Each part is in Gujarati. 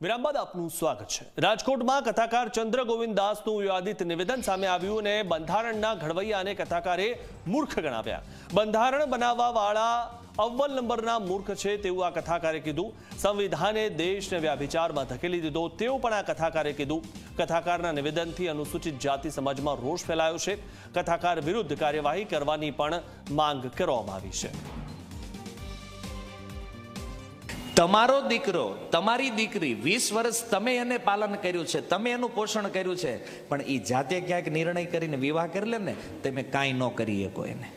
વિરામ બાદ આપનું સ્વાગત છે. રાજકોટમાં કથાકાર ચંદ્ર ગોવિંદ દાસનું વિવાદિત નિવેદન સામે આવ્યું અને બંધારણના ઘડવૈયાને કથાકારે મૂર્ખ ગણાવ્યા. બંધારણ બનાવવાવાળા અવ્વલ નંબરના મૂર્ખ છે તેવું આ કથાકારે કીધું. સંવિધાને દેશને વ્યાભિચારમાં ધકેલી દીધો તેવું પણ આ કથાકારે કીધું. કથાકારના નિવેદનથી અનુસૂચિત જાતિ સમાજમાં રોષ ફેલાયો છે. કથાકાર વિરુદ્ધ કાર્યવાહી કરવાની પણ માંગ કરવામાં આવી છે. તમારો દીકરો, તમારી દીકરી વીસ વર્ષ તમે એને પાલન કર્યું છે, તમે એનું પોષણ કર્યું છે, પણ એ જાતે ક્યાંક નિર્ણય કરીને વિવાહ કરી લે ને તમે કાંઈ ન કરી શકો એને.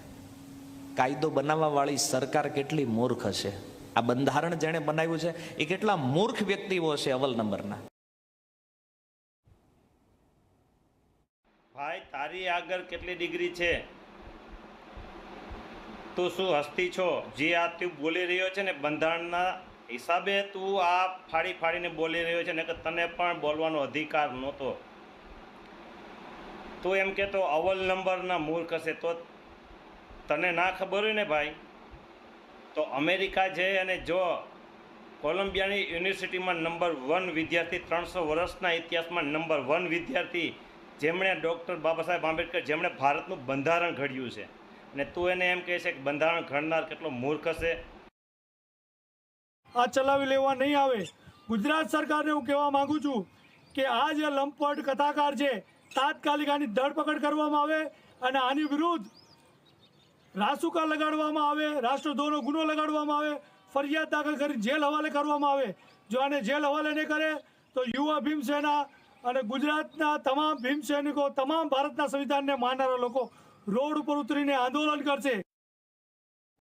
કાયદો બનાવવા વાળી સરકાર કેટલી મૂર્ખ હશે આ બંધારણ જેણે બનાવ્યું છે, એ કેટલા મૂર્ખ વ્યક્તિઓ છે અવલ નંબરના. ભાઈ, તારી આગળ કેટલી ડિગ્રી છે? તું શું હસ્તી છો? જે આ તું બોલી રહ્યો છે ને, બંધારણના હિસાબે તું આ ફાડી ફાડીને બોલી રહ્યો છે ને કે તને પણ બોલવાનો અધિકાર નહોતો. તું એમ કે તો અવ્વલ નંબરના મૂર્ખ હશે તો તને ના ખબર હોય ને ભાઈ? તો અમેરિકા જઈ અને જો કોલંબિયાની યુનિવર્સિટીમાં નંબર વન વિદ્યાર્થી ત્રણસો વર્ષના ઇતિહાસમાં નંબર વન વિદ્યાર્થી, જેમણે ડૉક્ટર બાબા સાહેબ આંબેડકર, જેમણે ભારતનું બંધારણ ઘડ્યું છે. અને તું એને એમ કહે છે કે બંધારણ ઘડનાર કેટલો મૂર્ખ હશે? આ ચલાવી લેવા નહીં આવે. ગુજરાત સરકારને હું કહેવા માંગુ છું કે આ જે લંપટ કથાકાર છે, તાત્કાલિક આની ધરપકડ કરવામાં આવે અને આની વિરુદ્ધ રાસુકા લગાડવામાં આવે, રાષ્ટ્રદ્રોહનો ગુનો લગાડવામાં આવે, ફરિયાદ દાખલ કરી જેલ હવાલે કરવામાં આવે. જો આને જેલ હવાલે નહીં કરે, તો યુવા ભીમસેના અને ગુજરાતના તમામ ભીમ સૈનિકો તમામ ભારતના સંવિધાનને માનનારા લોકો રોડ ઉપર ઉતરીને આંદોલન કરશે.